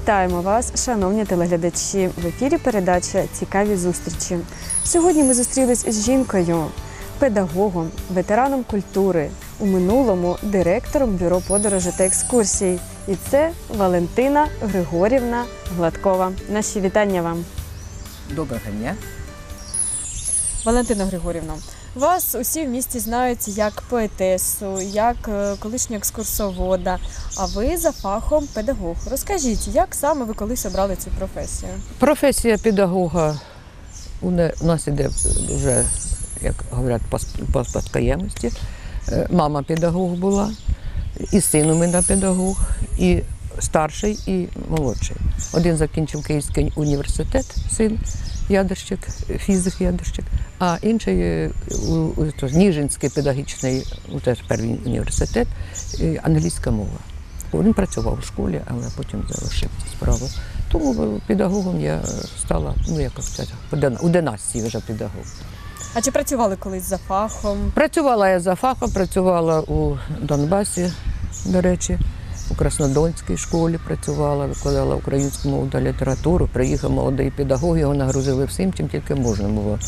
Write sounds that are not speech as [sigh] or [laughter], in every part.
Вітаємо вас, шановні телеглядачі. В ефірі передача Цікаві зустрічі. Сьогодні ми зустрілись з жінкою, педагогом, ветераном культури, у минулому директором бюро подорожей та екскурсій. І це Валентина Григорівна Гладкова. Наші вітання вам. Доброго дня. Валентина Григорівна, вас усі в місті знають як поетесу, як е, колишнього екскурсовода, а ви за фахом педагог. Розкажіть, як саме ви колись обрали цю професію? Професія педагога у нас іде вже, як говорять, по сп- спадкоємності. Е, Мама педагог була, і син у мене педагог, і старший, і молодший. Один закінчив Київський університет, син ядерщик, фізик ядерщик, а інший е, то, Ніжинський педагогічний теж перший університет, англійська мова. Він працював у школі, але потім залишив цю справу. Тому е, педагогом я стала, ну як сказати, у династії вже педагог. А чи працювали колись за фахом? Працювала я за фахом, працювала у Донбасі, до речі, у Краснодонській школі працювала, викладала українську мову та літературу. Приїхав молодий педагог, його нагрузили всім, чим тільки можна було.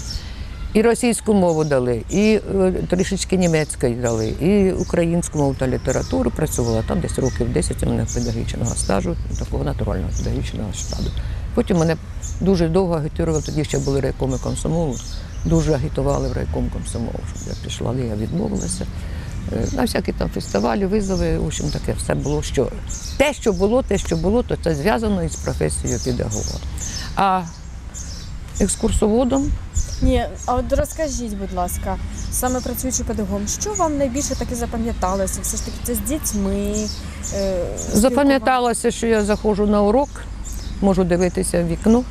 І російську мову дали, і е, трішечки німецької дали, і українську мову та літературу працювала. Там десь років 10 у мене педагогічного стажу, такого натурального педагогічного штабу. Потім мене дуже довго агітували, тоді ще були райкоми комсомолу, дуже агітували в райком комсомолу, щоб я пішла, але я відмовилася. Е, На всякі там фестивалі, визови, в общем, таке все було. Що те, що було, те, що було, то це зв'язано із професією педагога. А екскурсоводом Ні, а от розкажіть, будь ласка, саме працюючи педагогом, що вам найбільше таки запам'яталося? Все ж таки це з дітьми. Е, Запам'яталося, що я заходжу на урок, можу дивитися в вікно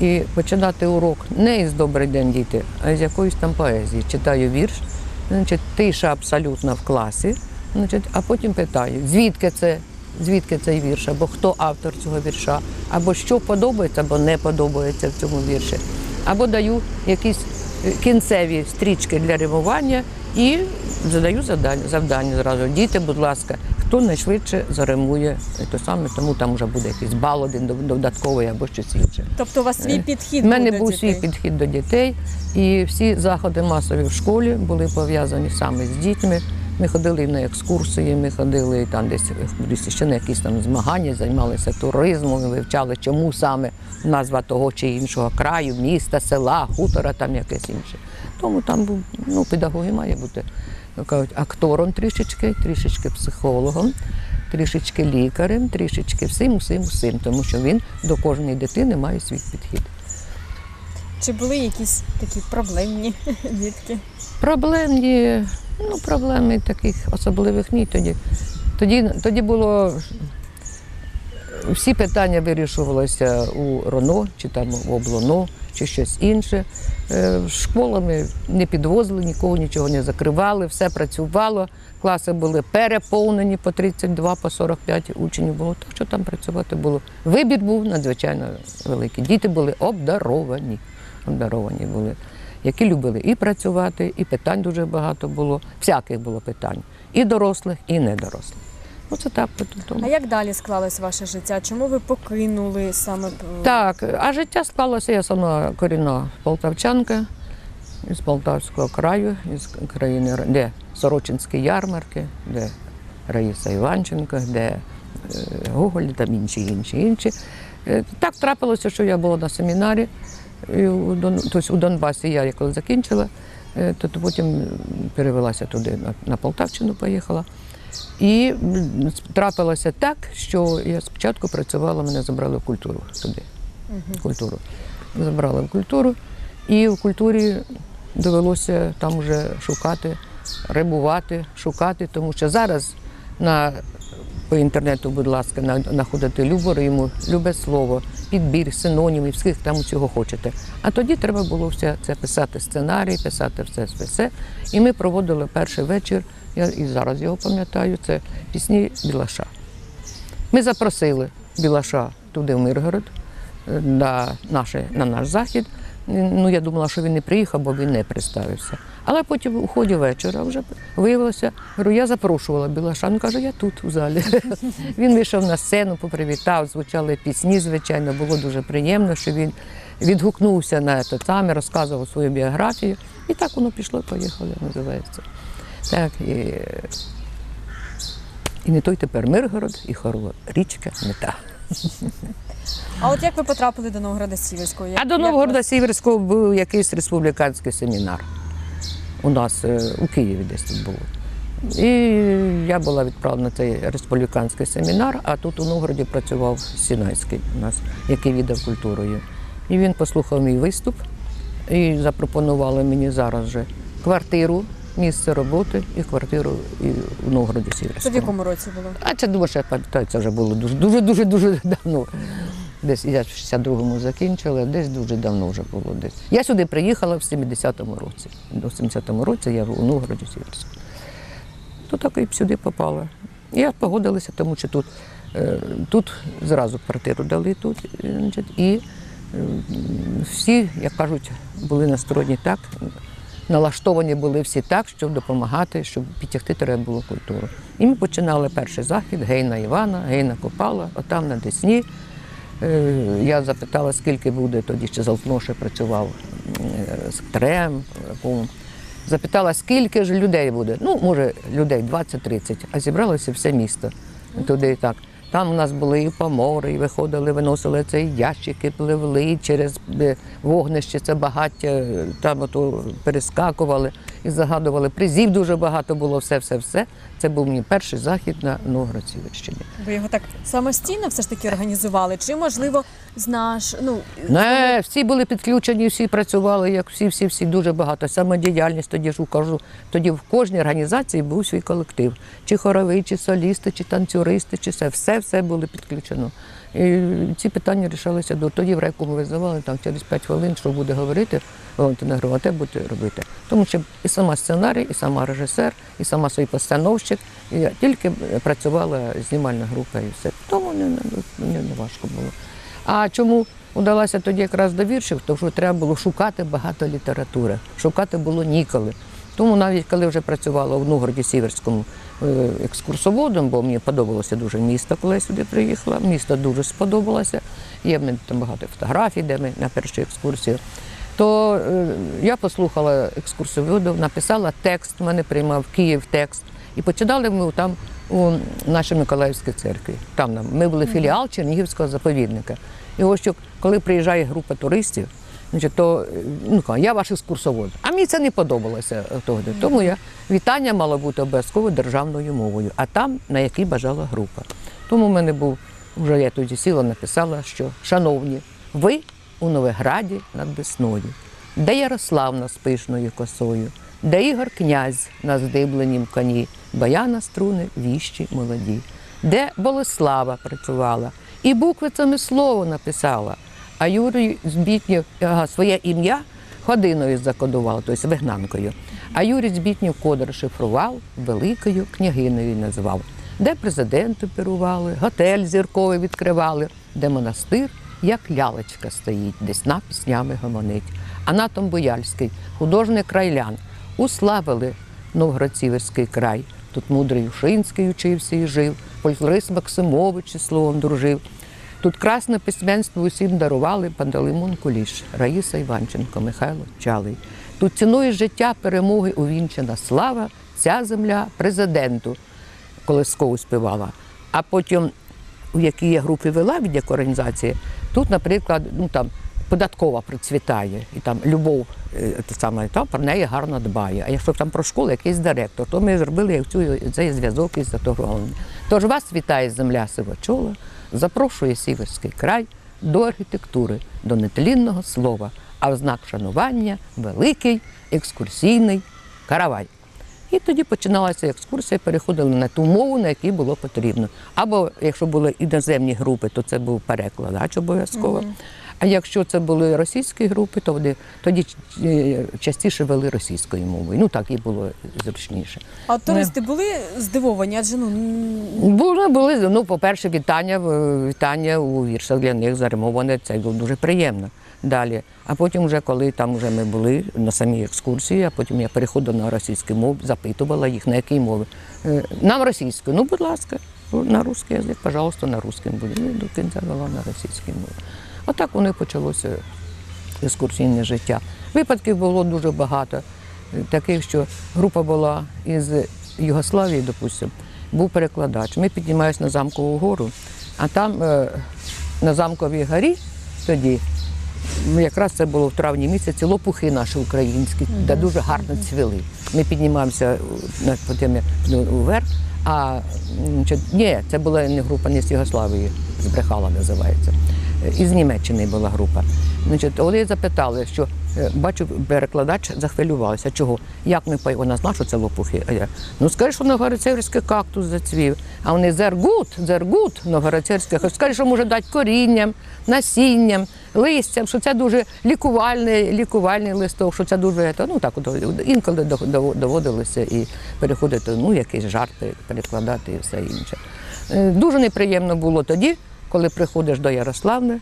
і починати урок не із Добрий день, діти, а з якоїсь там поезії. Читаю вірш, значить, тиша абсолютно в класі, значить, а потім питаю, звідки це, звідки цей вірш, або хто автор цього вірша, або що подобається, або не подобається в цьому вірші. Або даю якісь е, кінцеві стрічки для римування і задаю завдання, завдання зразу. Діти, будь ласка, хто найшвидше заримує те саме, тому там вже буде якийсь бал один додатковий або щось інше. Тобто у вас свій Е, підхід У мене був до свій підхід до дітей, і всі заходи масові в школі були пов'язані саме з дітьми. Ми ходили на екскурсії, ми ходили там десь кудись ще на якісь там змагання, займалися туризмом, вивчали, чому саме назва того чи іншого краю, міста, села, хутора, там якесь інше. Тому там був ну, педагог і має бути кажуть, актором трішечки, трішечки психологом, трішечки лікарем, трішечки всім, усім, усім, тому що він до кожної дитини має свій підхід. Чи були якісь такі проблемні [laughs] дітки? Проблемні, ну, проблеми таких особливих ні. Тоді, тоді, тоді було всі питання вирішувалися у РОНО, чи там в облоно, чи щось інше. Е, Школами не підвозили, нікого нічого не закривали, все працювало. Класи були переповнені по 32, по 45 учнів було, так що там працювати було. Вибір був надзвичайно великий. Діти були обдаровані. Обдаровані були, які любили і працювати, і питань дуже багато було. Всяких було питань. І дорослих, і недорослих. Оце так. тому. А як далі склалось ваше життя? Чому ви покинули саме Так, а життя склалося, я сама корінна полтавчанка із Полтавського краю, із країни, де Сорочинські ярмарки, де Раїса Іванченко, де е, Гоголь, там інші, інші, інші. Е, Так трапилося, що я була на семінарі і у, Дон, тобто у Донбасі я коли закінчила, е, то, потім перевелася туди, на Полтавщину поїхала. І трапилося так, що я спочатку працювала, мене забрали в культуру туди. В культуру. Забрали в культуру, і в культурі довелося там вже шукати, рибувати, шукати, тому що зараз на, по інтернету, будь ласка, на- знаходити любу риму, любе слово, підбір, синонімів, скільки там усього хочете. А тоді треба було все це писати сценарій, писати все, все, все. І ми проводили перший вечір, я і зараз його пам'ятаю, це пісні Білаша. Ми запросили Білаша туди в Миргород е, на, наше, на наш захід. Ну, я думала, що він не приїхав, бо він не представився. Але потім у ході вечора вже виявилося, говорю, я запрошувала Білаша. Він каже, я тут у залі. [laughs] Він вийшов на сцену, попривітав, звучали пісні, звичайно, було дуже приємно, що він відгукнувся на це саме, розказував свою біографію. І так воно пішло, поїхало, називається. Так, і, і не той тепер Миргород, і Хорова річка не та. А от як ви потрапили до Новгорода Сіверського? Як- А до Новгорода Сіверського був якийсь республіканський семінар. У нас е, у Києві десь тут було. І я була відправлена на цей республіканський семінар, а тут у Новгороді працював Сінайський у нас, який віддав культурою. І він послухав мій виступ і запропонували мені зараз же квартиру, місце роботи і квартиру і у Новгороді Це в якому році було? А це думаю, що я пам'ятаю, це вже було дуже дуже дуже дуже давно. Десь я в 62-му закінчила, десь дуже давно вже було десь. Я сюди приїхала в 70-му році. До 70-му році я у Новгороді Сіверську. То так і сюди попала. Я погодилася, тому що тут, е, тут зразу квартиру дали тут, е, і е, всі, як кажуть, були настроєні так, налаштовані були всі так, щоб допомагати, щоб підтягти треба було культуру. І ми починали перший захід Гейна Івана, Гейна Копала, отам на Десні. Е, Я запитала, скільки буде, тоді ще Золотноше працював е, з Трем. Запитала, скільки ж людей буде. Ну, може, людей 20-30, а зібралося все місто. Туди і так. Там у нас були і помори, і виходили, виносили цей ящики, пливли через вогнище, це багаття, там ото перескакували і загадували. Призів дуже багато було, все, все, все. Це був мій перший захід на Новгород-Сіверщині. Ви його так самостійно все ж таки організували? Чи можливо з наш ну Не, всі були підключені, всі працювали, як всі, всі, всі дуже багато. Самодіяльність тоді ж кажу. Тоді в кожній організації був свій колектив. Чи хоровий, чи солісти, чи танцюристи, чи все, все, все було підключено. І ці питання рішалися до тоді, в райкому визивали там через 5 хвилин, що буде говорити, Валентина Григорівна, те будете робити. Тому що сама сценарій, і сама режисер, і сама свій постановщик. І я тільки працювала знімальна група і все. Тому не, не, не, важко було. А чому вдалася тоді якраз до віршів? Тому що треба було шукати багато літератури. Шукати було ніколи. Тому навіть коли вже працювала в Новгороді Сіверському е, екскурсоводом, бо мені подобалося дуже місто, коли я сюди приїхала. Місто дуже сподобалося. Є в мене там багато фотографій, де ми на першій екскурсії. То е, я послухала екскурсоводів, написала текст, мене приймав Київ текст. І починали ми там у нашій Миколаївській церкві. Там нам ми були філіал Чернігівського заповідника. І ось що, коли приїжджає група туристів, то е, ну, я ваш екскурсовод. А мені це не подобалося тоді. Тому я вітання мало бути обов'язково державною мовою, а там на якій бажала група. Тому в мене був вже я тоді сіла, написала, що шановні, ви у Новиграді над Десною, де Ярославна з пишною косою, де Ігор князь на здибленім коні, баяна струни віщі молоді, де Болеслава працювала, і буквицями слово написала, а Юрій Збітнєв ага, своє ім'я ходиною закодував, тобто вигнанкою. А Юрій Збітнєв кодер шифрував, великою княгинею назвав, де президенти керували, готель зірковий відкривали, де монастир, як лялечка стоїть, десь на піснями гомонить. Анатом Бояльський, художник крайлян, уславили Новгород-Сіверський край. Тут мудрий Ушинський учився і жив, фольклорист Максимович із словом дружив. Тут красне письменство усім дарували Пантелеймон Куліш, Раїса Іванченко, Михайло Чалий. Тут ціною життя перемоги увінчена слава, ця земля президенту колискову співала. А потім, у якій я групі вела від як організації, тут, наприклад, ну там податкова процвітає, і там любов е, те саме, та про неї гарно дбає. А якщо там про школу якийсь директор, то ми зробили цю цей зв'язок із затоглавленням. Тож вас вітає земля сивочола, запрошує сіверський край до архітектури, до нетлінного слова, а в знак шанування великий екскурсійний каравай. І тоді починалася екскурсія, переходили на ту мову, на якій було потрібно. Або якщо були іноземні групи, то це був перекладач обов'язково. А якщо це були російські групи, то вони тоді е, частіше вели російською мовою. Ну так і було зручніше. а туристи були здивовані? Адже ну Були, були ну, по-перше, вітання, в- вітання у віршах для них заримоване. Це було дуже приємно. Далі. А потім, вже коли там вже ми були на самій екскурсії, а потім я переходила на російську мову, запитувала їх, на якій мові. Е, Нам російську, ну будь ласка, на русский язик, пожалуйста, на русском буде. Ну, до кінця вела на російській мові. Отак воно і почалося екскурсійне життя. Випадків було дуже багато. Е, Таких, що група була із Югославії, допустимо, був перекладач. Ми піднімаємося на замкову гору, а там е, на замковій горі тоді. Ну, Якраз це було в травні місяці, лопухи наші українські, де дуже гарно цвіли. Ми піднімаємося на потім ну, вверх, а ні, це була не група не з Югославії, збрехала називається. Е, Із Німеччини була група. Значить, вони запитали, що бачу, перекладач захвилювався. Чого? Як ми пой- Вона знала, що це лопухи. А я, ну скажи, що новгородцевський кактус зацвів. А вони зергут, зергут новгородцевський. Скажи, що може дати корінням, насінням, листям, що це дуже лікувальний, лікувальний листок, що це дуже ну так інколи до- до- доводилося і переходити, ну якісь жарти, перекладати і все інше. Е, Дуже неприємно було тоді, коли приходиш до Ярославни,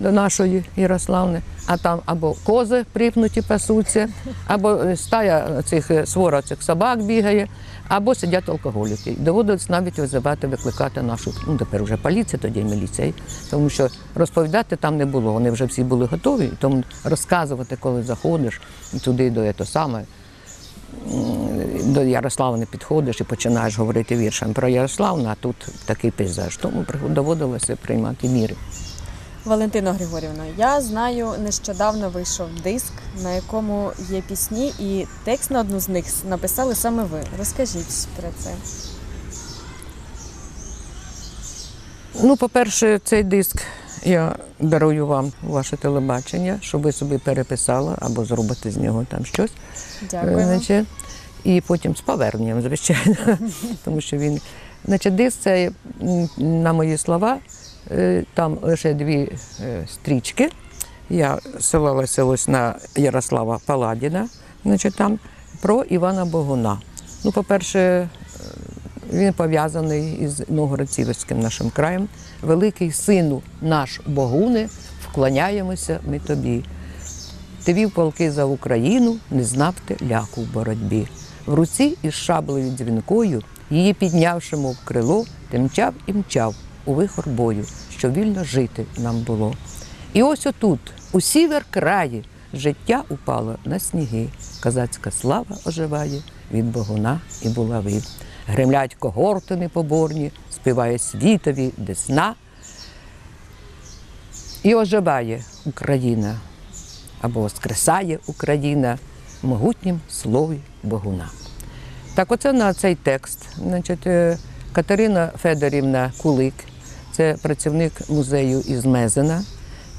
до нашої Ярославни, а там або кози припнуті пасуться, або е, стая цих е, свора цих собак бігає, або сидять алкоголіки. Доводилось навіть визивати, викликати нашу, ну тепер вже поліція, тоді міліція, тому що розповідати там не було. Вони вже всі були готові, тому розказувати, коли заходиш туди до того саме. До Ярославни підходиш і починаєш говорити віршем про Ярославну, а тут такий пейзаж. Тому доводилося приймати міри. Валентино Григорівно, я знаю, нещодавно вийшов диск, на якому є пісні, і текст на одну з них написали саме ви. Розкажіть про це. Ну, по-перше, цей диск я дарую вам ваше телебачення, щоб ви собі переписали або зробити з нього там щось. Дякую. Е, Значить, і потім з поверненням, звичайно, [laughs] тому що він. Значить, диск це, на мої слова, е, там лише дві е, стрічки. Я ссилалася ось на Ярослава Паладіна, значить, там про Івана Богуна. Ну, по-перше, е, він пов'язаний із Новгород-Сіверським нашим краєм. Великий сину наш Богуне, вклоняємося ми тобі. Ти вів полки за Україну, не знав ти ляку в боротьбі. В руці із шаблею дзвінкою, її піднявши, мов крило, ти мчав і мчав у вихор бою, що вільно жити нам було. І ось отут, у сівер краї, життя упало на сніги. Козацька слава оживає від богуна і булави. Гремлять когорти непоборні, співає світові десна. І оживає Україна або воскресає Україна в могутнім слові Богуна. Так, оце на цей текст. Значить, е, Катерина Федорівна Кулик, це працівник музею із Мезена.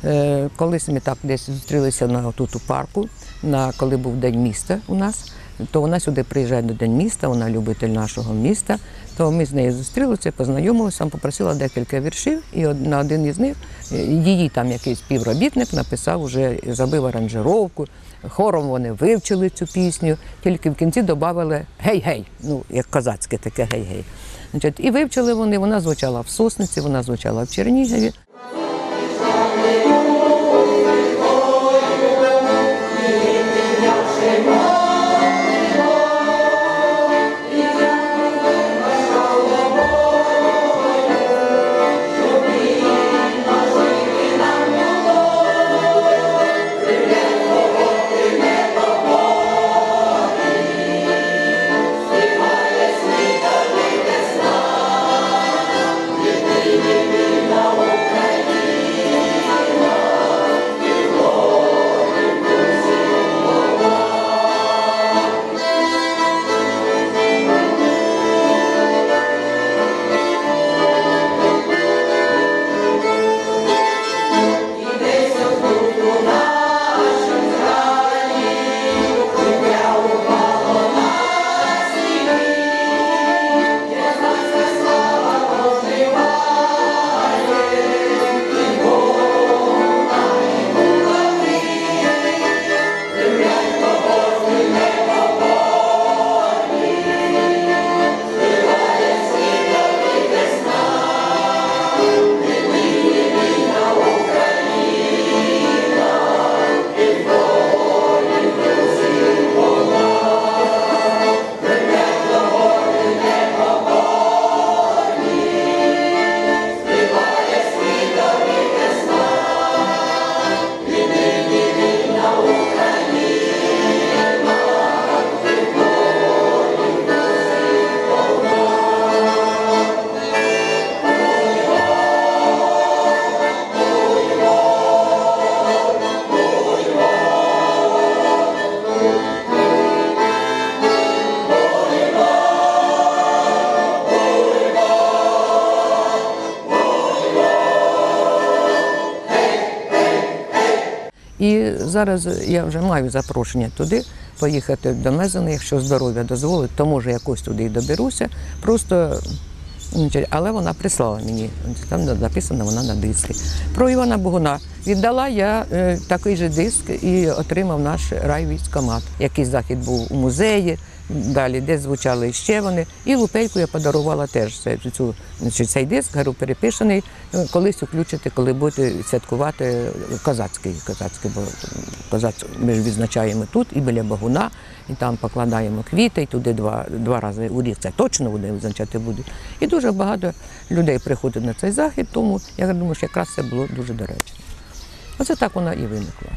Е, Колись ми так десь зустрілися на тут у парку, на коли був день міста у нас. То вона сюди приїжджає до День міста, вона любитель нашого міста. То ми з нею зустрілися, познайомилися, попросила декілька віршів, і на один із них е, її там якийсь співробітник написав, уже зробив аранжировку. Хором вони вивчили цю пісню, тільки в кінці додали гей-гей, ну як козацьке таке гей-гей. Значить, і вивчили вони, вона звучала в Сосниці, вона звучала в Чернігові. Зараз я вже маю запрошення туди поїхати до Мезени, якщо здоров'я дозволить, то може якось туди і доберуся. Просто Але вона прислала мені, там написано вона на диску. Про Івана Богуна віддала я е, такий же диск і отримав наш райвійськомат. Якийсь захід був у музеї, далі де звучали ще вони. І лупейку я подарувала теж цю, значить, цей диск, говорю, перепишений, е, колись включити, коли будете святкувати козацький. козацький бо козац, ми ж відзначаємо тут і біля Богуна, і там покладаємо квіти, і туди два, два рази у рік це точно буде відзначати буде. І дуже багато людей приходить на цей захід, тому я думаю, що якраз це було дуже доречно. Оце так вона і виникла.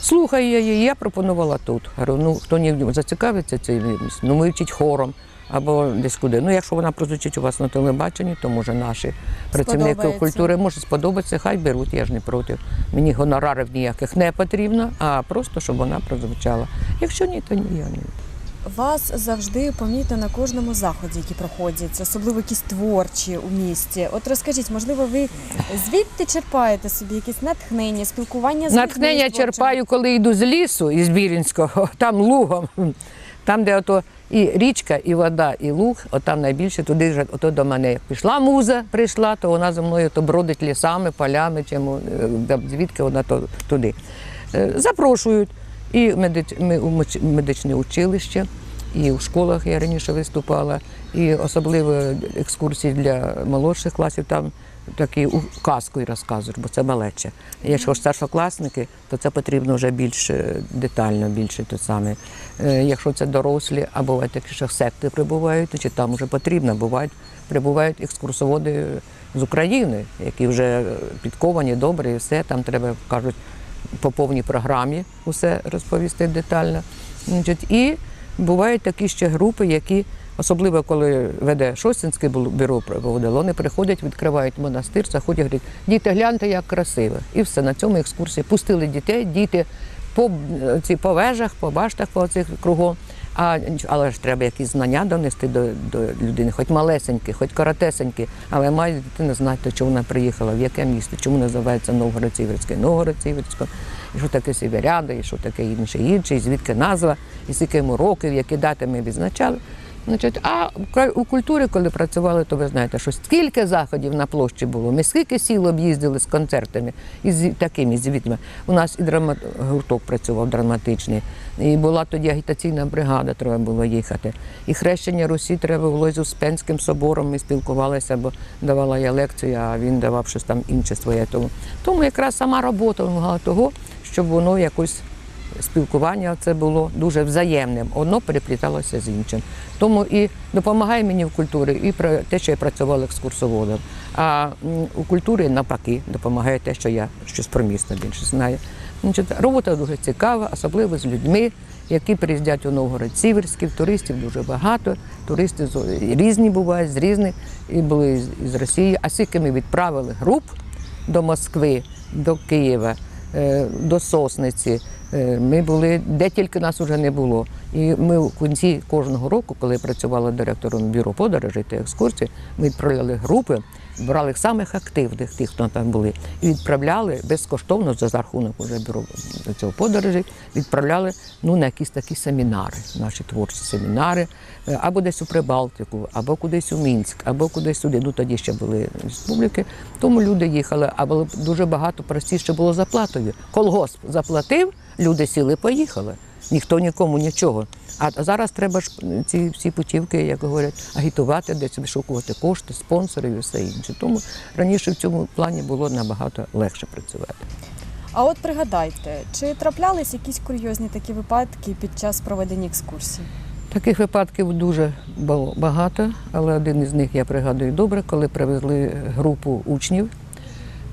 Слухаю я її, я пропонувала тут. Говорю, ну хто не зацікавиться цим, ну ми вчить хором або десь куди. Ну, якщо вона прозвучить у вас на телебаченні, то може наші працівники культури може сподобатися, хай беруть, я ж не проти. Мені гонорарів ніяких не потрібно, а просто щоб вона прозвучала. Якщо ні, то ні, я не. Вас завжди помітно на кожному заході, які проходять, особливо якісь творчі у місті. От розкажіть, можливо, ви звідти черпаєте собі якесь натхнення, спілкування з Натхнення людьми черпаю, коли йду з лісу із Бірінського, [laughs] там лугом, там, де ото і річка, і вода, і луг, от там найбільше туди ж ото до мене. Як пішла муза, прийшла, то вона за мною то бродить лісами, полями, чому е, звідки вона то туди. Е, Запрошують і ми- у медичне училище. І в школах я раніше виступала, і особливо екскурсії для молодших класів там такі казкою розказують, бо це малече. Якщо ж старшокласники, то це потрібно вже більш е, детально, більше те саме. Е, Якщо це дорослі, а бувають такі, що секти прибувають, то чи там вже потрібно, бувають прибувають екскурсоводи з України, які вже підковані, добрі, і все там треба кажуть по повній програмі усе розповісти детально. І бувають такі ще групи, які, особливо коли веде Шостинське бюро проводило, вони приходять, відкривають монастир, заходять, говорять, діти, гляньте, як красиво. І все на цьому екскурсії. Пустили дітей, діти по, ці, по вежах, по баштах, по цих кругом. А, але ж треба якісь знання донести до, до людини, хоч малесенькі, хоч коротесенькі, але має дитина знати, чому вона приїхала, в яке місто, чому називається Новгород-Сіверське, Новгород-Сіверське, і що таке Сіверяда, і що таке інше інше, і звідки назва, і скільки йому років, які дати ми відзначали. Значить, а у культурі, коли працювали, то ви знаєте, що скільки заходів на площі було. Ми скільки сіл об'їздили з концертами і з такими звітами. У нас і драма... гурток працював драматичний, і була тоді агітаційна бригада, треба було їхати. І хрещення Русі треба було з Успенським собором. Ми спілкувалися, бо давала я лекцію, а він давав щось там інше своє. Тому, тому якраз сама робота вимагала того, щоб воно якось спілкування це було дуже взаємним. Одно перепліталося з іншим. Тому і допомагає мені в культурі і про те, що я працювала екскурсоводом. А у культурі навпаки допомагає те, що я щось про місто більше знаю. Значить, робота дуже цікава, особливо з людьми, які приїздять у Новгород Сіверський. Туристів дуже багато. Туристи різні бувають, з різних і були з- Росії. А скільки ми відправили груп до Москви, до Києва, до Сосниці. Е, Ми були де тільки нас вже не було. І ми в кінці кожного року, коли я працювала директором бюро подорожей та екскурсій, ми відправляли групи, брали самих активних, тих, хто там були, і відправляли безкоштовно за рахунок уже бюро цього подорожей, відправляли ну, на якісь такі семінари, наші творчі семінари, е, або десь у Прибалтику, або кудись у Мінськ, або кудись сюди. Ну тоді ще були республіки. Тому люди їхали, а було дуже багато простіше було заплатою. Колгосп заплатив, люди сіли, поїхали. Ніхто нікому нічого. А зараз треба ж ці всі путівки, як говорять, агітувати, десь вишукувати кошти, спонсорів і все інше. Тому раніше в цьому плані було набагато легше працювати. А от пригадайте, чи траплялись якісь курйозні такі випадки під час проведення екскурсій? Таких випадків дуже багато, але один із них я пригадую добре, коли привезли групу учнів,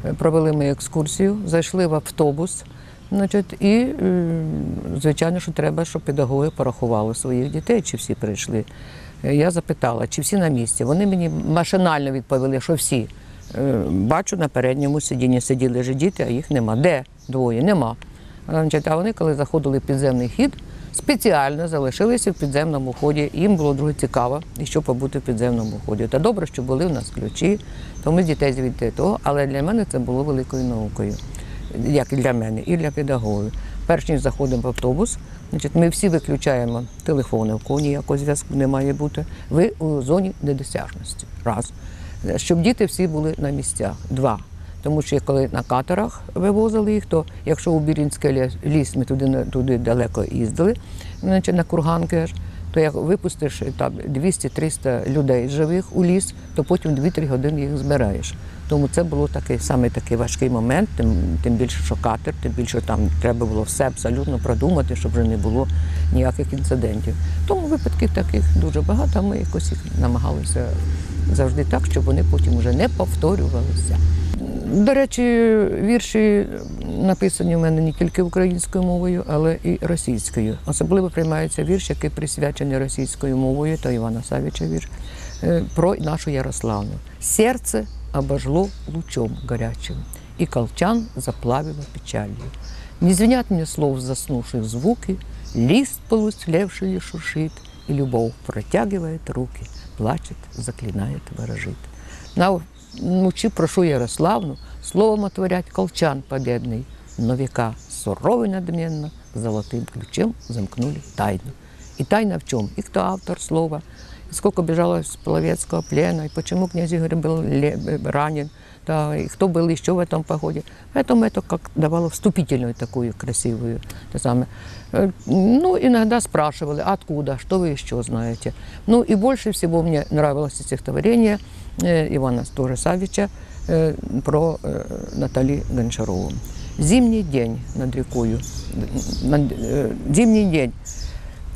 е, провели ми екскурсію, зайшли в автобус. Значить, і, е, звичайно, що треба, щоб педагоги порахували своїх дітей, чи всі прийшли. Е, Я запитала, чи всі на місці. Вони мені машинально відповіли, що всі. Е, Бачу, на передньому сидінні сиділи ж діти, а їх нема. Де? Двоє, нема. А, вони, коли заходили в підземний хід, спеціально залишилися в підземному ході. Їм було дуже цікаво, і що побути в підземному ході. Та добре, що були в нас ключі, то ми дітей звідти того, але для мене це було великою наукою. Як і для мене, і для педагогів. Перш ніж заходимо в автобус, значить, ми всі виключаємо телефони, в кого ніякого зв'язку не має бути. Ви у зоні недосяжності. Раз. Щоб діти всі були на місцях. Два. Тому що коли на катерах вивозили їх, то якщо у Бірінський ліс, ми туди, туди далеко їздили, значить, на курганки то як випустиш там 200-300 людей живих у ліс, то потім 2-3 години їх збираєш. Тому це було такий саме такий важкий момент, тим, тим більше, що катер, тим більше там треба було все абсолютно продумати, щоб вже не було ніяких інцидентів. Тому випадків таких дуже багато, ми якось їх намагалися завжди так, щоб вони потім вже не повторювалися. До речі, вірші написані в мене не тільки українською мовою, але і російською. Особливо приймається вірш, який присвячений російською мовою, то Івана Савіча вірш, е, про нашу Ярославну. Серце обожгло лучом горячим, и колчан заплавило печалью. Не звенят мне слов заснувших звуки, лист полуслевший шуршит, и любовь протягивает руки, плачет, заклинает, ворожит. На ночи прошу Ярославну словом отворять колчан победный, но века суровый надменно золотым ключем замкнули тайну. И тайна в чем? И кто автор слова, и сколько бежало с половецкого плена, и почему князь Игорь был ле- э, ранен, да, и кто был еще в этом походе. Поэтому это как давало вступительную такую красивую. те самое. Э, Ну, иногда спрашивали, откуда, что вы еще знаете. Ну, и больше всего мне нравилось стихотворение э, Ивана тоже Савича э, про э, Натали Гончарову. Зимний день над рекою, над- э, зимний день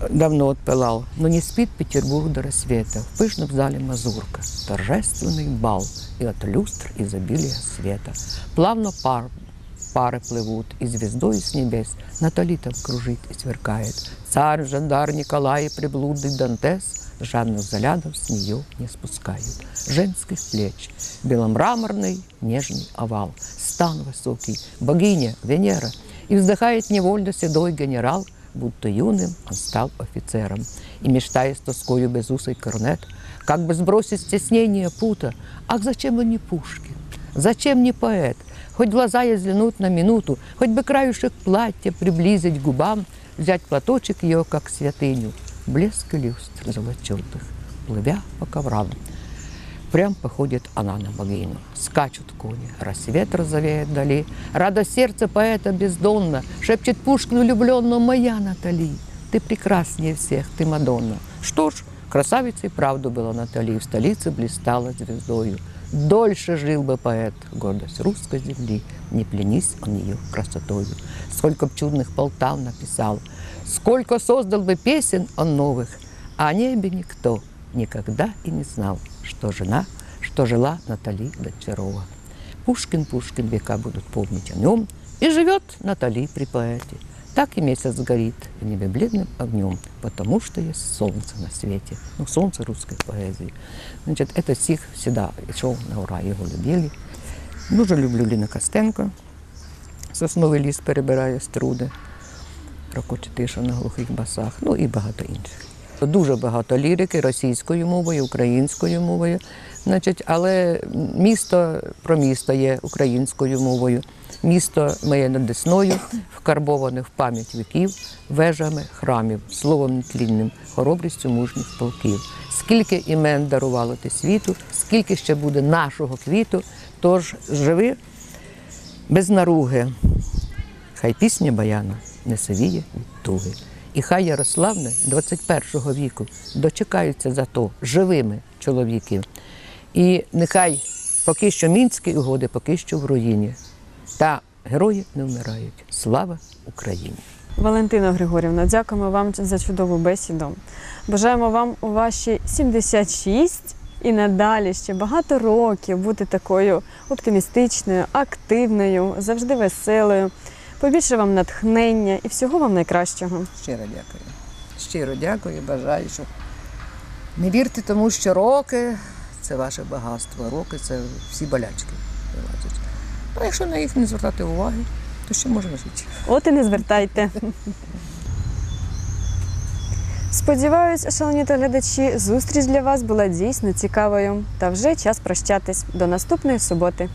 Давно отпылал, но не спит Петербург до рассвета. В пышном зале мазурка, торжественный бал, и от люстр изобилие света. Плавно пар, пары плывут, и звездой с небес Натали там кружит и сверкает. Царь, жандар Николай, приблудный Дантес, жадных взглядов с нее не спускают. Женских плеч, беломраморный нежный овал, стан высокий, богиня Венера, и вздыхает невольно седой генерал, будто юным он стал офицером. И мечтая с тоскою безусый корнет, как бы сбросить стеснение пута. Ах, зачем он не Пушкин? Зачем не поэт? Хоть глаза ей взглянуть на минуту, хоть бы краюшек платья приблизить к губам, взять платочек ее, как святыню, блеск люстр золочетых, плывя по коврам. Прям походит она на богиню. Скачут кони, рассвет розовеет вдали. Рада сердце поэта бездонно, шепчет Пушкину влюбленно «Моя Натали, ты прекраснее всех, ты Мадонна». Что ж, красавицей правду была Натали, в столице блистала звездою. Дольше жил бы поэт, гордость русской земли, не пленись он ее красотою. Сколько б чудных полтав написал, сколько создал бы песен он новых, а небе никто никогда и не знал, что жена, что жила Натали Гончарова. Пушкин, Пушкин, века будут помнить о нем, и живет Натали при поэте. Так и месяц горит в небе бледным огнем, потому что есть солнце на свете. Ну, солнце русской поэзии. Значит, это стих всегда шел на ура, його любили. Дуже люблю Ліна Костенко. Сосновий ліс перебирає струди. Рокоче тиша на глухих басах, ну і багато інших. Дуже багато лірики російською мовою, українською мовою. Значить, але місто про місто є українською мовою. Місто моє над Десною, вкарбоване в пам'ять віків, вежами храмів, словом нетлінним, хоробрістю мужніх полків. Скільки імен дарувало ти світу, скільки ще буде нашого квіту, тож живи без наруги. Хай пісня баяна не сивіє від туги. І хай Ярославне 21 віку дочекаються за то живими чоловіків. І нехай поки що мінські угоди, поки що в руїні. Та герої не вмирають. Слава Україні! Валентина Григорівна, дякуємо вам за чудову бесіду. Бажаємо вам у ваші 76 і надалі ще багато років бути такою оптимістичною, активною, завжди веселою. Побільше вам натхнення і всього вам найкращого. Щиро дякую. Щиро дякую, бажаю, щоб не вірте тому, що роки це ваше багатство, роки це всі болячки. А якщо на їх не звертати уваги, то ще можна жити. От і не звертайте. Сподіваюсь, шановні глядачі, зустріч для вас була дійсно цікавою. Та вже час прощатись до наступної суботи.